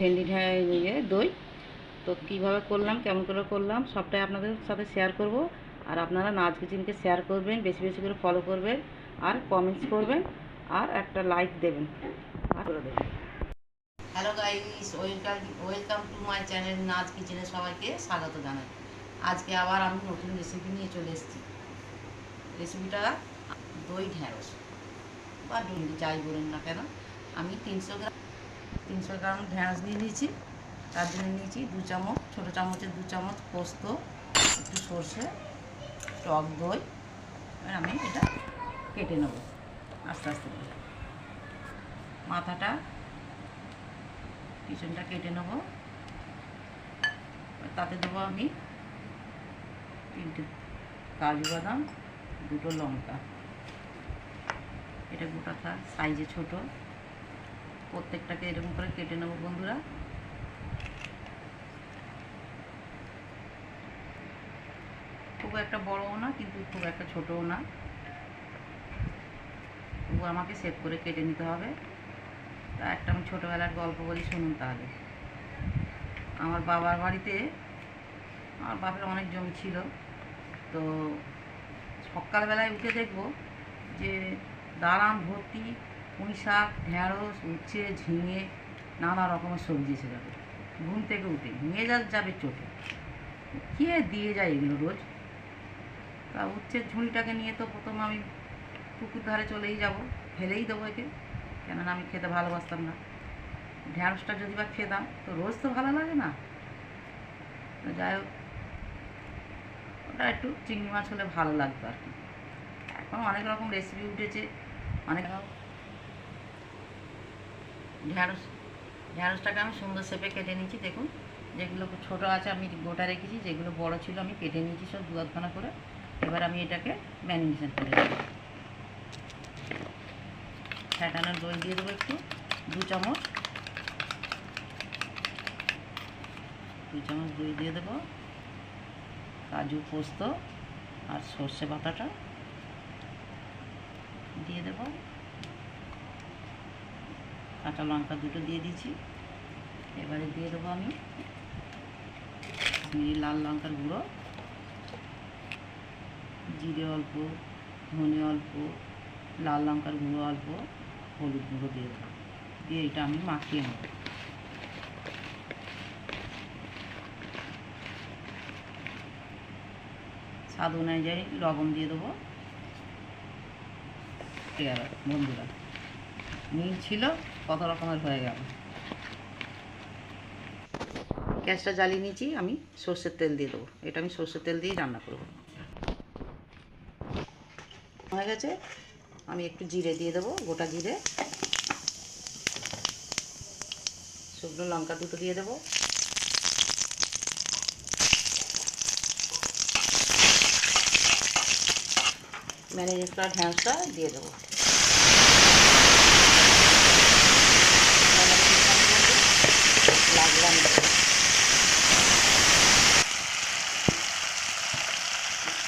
ভেন্ডি ইয়ে দই। তো কীভাবে করলাম, কেমন করে করলাম, সবটাই আপনাদের সাথে শেয়ার করব। আর আপনারা নাচ কিচেনকে শেয়ার করবেন, বেশি বেশি করে ফলো করবেন, আর কমেন্টস করবেন, আর একটা লাইক দেবেন। আর করে দেবেন। Hello guys welcome welcome to my channel নাচ কিচেনে সবাইকে স্বাগত জানাই। আজকে আবার আমি নতুন রেসিপি নিয়ে চলে এসেছি। রেসিপিটা দই ঢ্যাঁড়স বা ডুন্ডি যাই বলুন না কেন, আমি তিনশো গ্রাম তিনশো গ্রাম ঢ্যাঁড়স নিয়ে নিয়েছি। তার জন্য নিয়েছি দু চামচ, ছোটো চামচের দু চামচ পোস্ত, একটু সর্ষে, টক দই। আমি এটা কেটে নেব, আস্তে আস্তে করে। মাথাটা, পিছনটা কেটে নেব। তাতে দেবো আমি তিনটে কাজু বাদাম, দুটো লঙ্কা। এটা গোটা সাইজে ছোট। প্রত্যেকটাকে এরকম করে কেটে নেব, বন্ধুরা। খুব একটা বড়ও না, কিন্তু খুব একটা ছোটও না। তবু আমাকে সেভ করে কেটে নিতে হবে। তা একটা আমি ছোটোবেলার গল্প বলি, শুনুন তাহলে। আমার বাবার বাড়িতে, আমার বাপের অনেক জমি ছিল। তো সকালবেলায় উঠে দেখব যে দাঁড়ান ভর্তি পুঁই শাক ঢেঁড়স, উচ্ছে, ঝিঙে, নানা রকমের সবজি এসে যাবে। ঘুম থেকে উঠে নিয়ে যা যাবে চোখে কে দিয়ে যায় এগুলো রোজ? তা উচ্ছের ঝুড়িটাকে নিয়ে তো প্রথম আমি পুকুর ধারে চলেই যাব, ফেলেই দেবো একে। কেননা আমি খেতে ভালোবাসতাম না। ঢ্যাঁড়সটা যদি বা খেতাম, তো রোজ তো ভালো লাগে না। যাই হোক, ওটা একটু চিংড়ি মাছ হলে ভালো লাগতো আর কি। এখন অনেক রকম রেসিপি উঠেছে, অনেক ঢ্যাঁড়স ঢ্যাঁড়সটাকে আমি সুন্দর শেপে কেটে নিয়েছি, দেখুন। যেগুলো ছোটো আছে আমি গোটা রেখেছি, যেগুলো বড় ছিল আমি কেটে নিয়েছি সব দু আধখানা করে। এবার আমি এটাকে ম্যারিনেশন করে দেবো ফ্যাটানোর দই দিয়ে দেবো একটু, দু চামচ। দু চামচ দই দিয়ে দেবো। কাজু পোস্ত আর সর্ষে বাটাটা দিয়ে দেবো। কাঁচা লঙ্কা দুটো দিয়ে দিয়েছি। এবারে দিয়ে দেবো আমি লাল লঙ্কার গুঁড়ো, জিরে অল্প, ধনে অল্প, লাল লঙ্কার গুঁড়ো অল্প, হলুদ গুঁড়ো দিয়ে দেবো। দিয়ে এটা আমি মাখিয়ে নেব। স্বাদ অনুযায়ী লবণ দিয়ে দেবো। বন্ধুরা নীল ছিল, কত রকমের হয়ে গেল। গ্যাসটা জ্বালিয়ে নিয়েছি, আমি সর্ষের তেল দিয়ে দেবো। এটা আমি সর্ষের তেল দিয়েই রান্না করব। হয়ে গেছে, আমি একটু জিরে দিয়ে দেবো, গোটা জিরে। শুকনো লঙ্কা দুটো দিয়ে দেবো। ম্যারিনেট করা ঢ্যাঁড়সটা দিয়ে দেবো।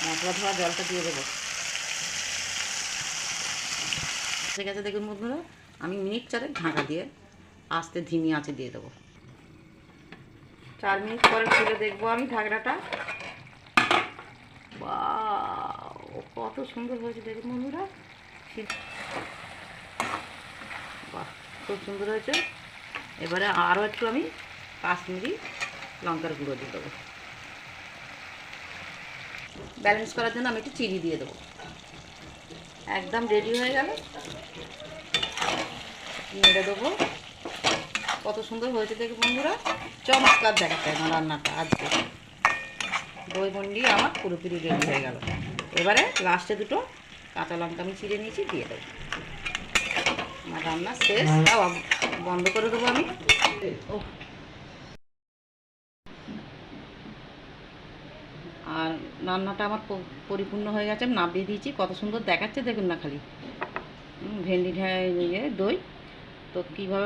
মশলা ধোয়া জলটা দিয়ে দেবো। ঠিক আছে, দেখুন বন্ধুরা, আমি মিনিট চারে ঢাকা দিয়ে আস্তে ধিমি আঁচে দিয়ে দেবো। চার মিনিট পরে খুলে দেখব আমি ঢাকনাটা। বাহ কত সুন্দর হয়েছে দেখুন বন্ধুরা। বাহ, খুব সুন্দর হয়েছে। এবারে আরও একটু আমি কাশ্মীরি লঙ্কার গুঁড়ো দিয়ে দেবো। ব্যালেন্স করার জন্য আমি একটু চিনি দিয়ে দেবো। একদম রেডি হয়ে গেল। নেড়ে দেবো। কত সুন্দর হয়েছে দেখি বন্ধুরা। চমৎকার দেখাচ্ছে আমার রান্নাটা আজকে। দই বন্ডি আমার পুরোপুরি রেডি হয়ে গেল। এবারে লাস্টে দুটো কাঁচা লঙ্কা আমি চিড়ে নিয়েছি, দিয়ে দেবো। আমার রান্না শেষ। তাও বন্ধ করে দেবো আমি। ও রান্নাটা আমার পরিপূর্ণ হয়ে গেছে, আমি দিয়েছি, কত সুন্দর দেখাচ্ছে, দেখুন না খালি। ভেন্ডি ইয়ে দই। তো কীভাবে